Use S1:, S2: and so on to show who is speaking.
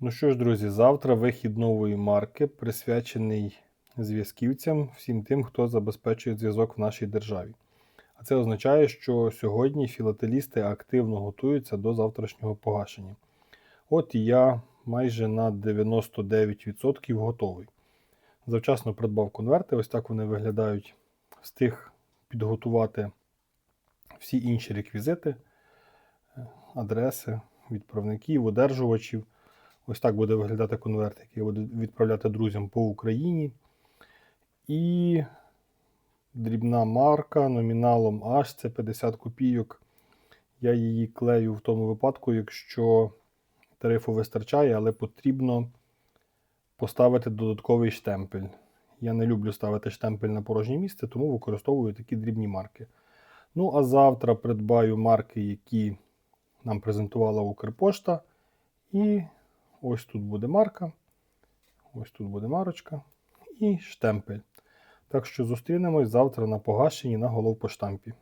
S1: Ну що ж, друзі, завтра вихід нової марки, присвячений зв'язківцям, всім тим, хто забезпечує зв'язок в нашій державі. А це означає, що сьогодні філателісти активно готуються до завтрашнього погашення. От і я майже на 99% готовий. Завчасно придбав конверти, ось так вони виглядають. Встиг підготувати всі інші реквізити, адреси відправників, одержувачів. Ось так буде виглядати конверт, який я буду відправляти друзям по Україні. І дрібна марка номіналом аж це 50 копійок. Я її клею в тому випадку, якщо тарифу вистачає, але потрібно поставити додатковий штемпель. Я не люблю ставити штемпель на порожнє місце, тому використовую такі дрібні марки. Ну, а завтра придбаю марки, які нам презентувала Укрпошта. І ось тут буде марка, ось тут буде марочка і штемпель. Так що зустрінемось завтра на погашенні на головпоштампі.